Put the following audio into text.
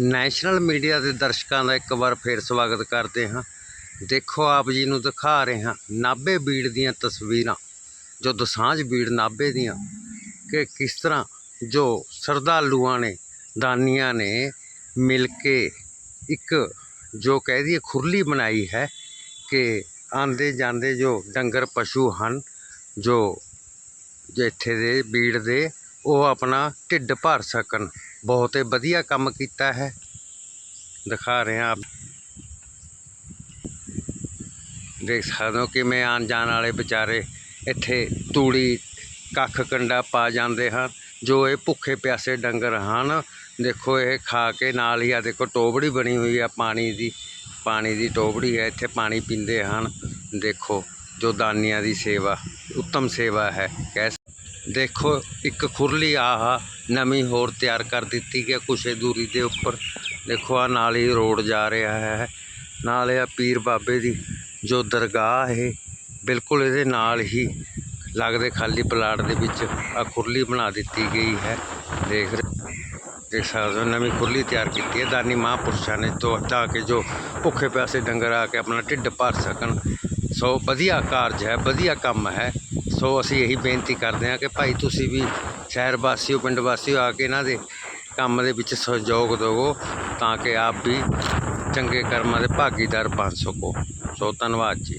National media ਦੇ ਦਰਸ਼ਕਾਂ ਦਾ ਇੱਕ ਵਾਰ ਫੇਰ ਸਵਾਗਤ ਕਰਦੇ ਹਾਂ। ਦੇਖੋ ਆਪ ਜੀ ਨੂੰ ਦਿਖਾ ਰਹੇ ਹਾਂ ਨਾਭੇ ਬੀੜ ਦੀਆਂ ਤਸਵੀਰਾਂ। ਜੋ ਦਸਾਂਝ ਬੀੜ ਨਾਭੇ ਦੀਆਂ। ਕਿ ਕਿਸ ਤਰ੍ਹਾਂ ਜੋ ਸਰਦਾਲੂਆਂ ਨੇ, ਦਾਨੀਆਂ ਨੇ ਮਿਲ ਕੇ ਇੱਕ ਜੋ ਕਹਿ ਦਈਏ ਖੁਰਲੀ ਬਣਾਈ ਹੈ ਕਿ ਆਂਦੇ ਜਾਂਦੇ ਜੋ ਡੰਗਰ ਪਸ਼ੂ ਹਨ, ਜੋ ਇੱਥੇ ਦੇ ਬੀੜ ਦੇ, ਉਹ ਆਪਣਾ ਢਿੱਡ ਭਰ ਸਕਣ। ਬਹੁਤ ਹੀ ਵਧੀਆ ਕੰਮ ਕੀਤਾ ਹੈ। ਦਿਖਾ ਰਹੇ। ਹਾਂ ਆਪ ਦੇਖ ਸਕਦੇ ਹੋ ਕਿਵੇਂ ਆਉਣ ਜਾਣ ਵਾਲੇ ਵਿਚਾਰੇ ਇੱਥੇ ਤੂੜੀ ਕੱਖ ਕੰਡਾ ਪਾ ਜਾਂਦੇ ਹਨ, ਜੋ ਇਹ ਭੁੱਖੇ ਪਿਆਸੇ ਡੰਗਰ ਹਨ। ਦੇਖੋ ਇਹ ਖਾ ਕੇ ਨਾਲ ਹੀ ਆ ਦੇਖੋ ਟੋਬੜੀ ਬਣੀ ਹੋਈ ਆ ਪਾਣੀ ਦੀ ਪਾਣੀ ਦੀ ਟੋਬੜੀ ਹੈ, ਇੱਥੇ ਪਾਣੀ ਪੀਂਦੇ ਹਨ। ਦੇਖੋ ਜੋ ਦਾਨੀਆਂ ਦੀ ਸੇਵਾ, ਉੱਤਮ ਸੇਵਾ ਹੈ, ਕਹਿ ਸ- ਦੇਖੋ, ਇੱਕ ਖੁਰਲੀ ਆਹ ਨਵੀਂ ਹੋਰ ਤਿਆਰ ਕਰ ਦਿੱਤੀ ਗਿਆ ਕੁਛ ਦੂਰੀ ਦੇ ਉੱਪਰ। ਦੇਖੋ ਆ ਨਾਲ ਹੀ ਰੋਡ ਜਾ ਰਿਹਾ ਹੈ। ਨਾਲ ਆ ਪੀਰ ਬਾਬੇ ਦੀ ਜੋ ਦਰਗਾਹ ਹੈ ਬਿਲਕੁਲ ਇਹਦੇ ਨਾਲ ਹੀ ਲੱਗਦੇ ਖਾਲੀ ਪਲਾਟ ਦੇ ਵਿੱਚ ਆ ਖੁਰਲੀ ਬਣਾ ਦਿੱਤੀ ਗਈ ਹੈ। ਦੇਖ ਦੇਖ ਸਕਦੇ ਹੋ, ਨਵੀਂ ਖੁਰਲੀ ਤਿਆਰ ਕੀਤੀ ਹੈ। ਦਾਨੀ ਮਹਾਂਪੁਰਸ਼ਾਂ ਨੇ ਤੋਂ ਤਾਂ ਕਿ ਜੋ ਭੁੱਖੇ ਪਿਆਸੇ ਡੰਗਰ ਆ ਕੇ ਆਪਣਾ ਢਿੱਡ ਭਰ ਸਕਣ ਸੋ ਵਧੀਆ ਕਾਰਜ ਹੈ, ਵਧੀਆ ਕੰਮ ਹੈ। ਸੋ ਅਸੀਂ ਇਹੀ ਬੇਨਤੀ ਕਰਦੇ ਹਾਂ ਕਿ ਭਾਈ ਤੁਸੀਂ ਵੀ ਸ਼ਹਿਰ ਵਾਸੀਓ, ਪਿੰਡ ਵਾਸੀਓ ਆ ਕੇ ਇਹਨਾਂ ਦੇ ਕੰਮ ਦੇ ਵਿੱਚ ਸਹਿਯੋਗ ਦਿਵੋ ਤਾਂ ਕਿ ਆਪ ਵੀ ਚੰਗੇ ਕਰਮਾਂ ਦੇ ਭਾਗੀਦਾਰ ਬਣ ਸਕੋ। ਸੋ ਧੰਨਵਾਦ ਜੀ।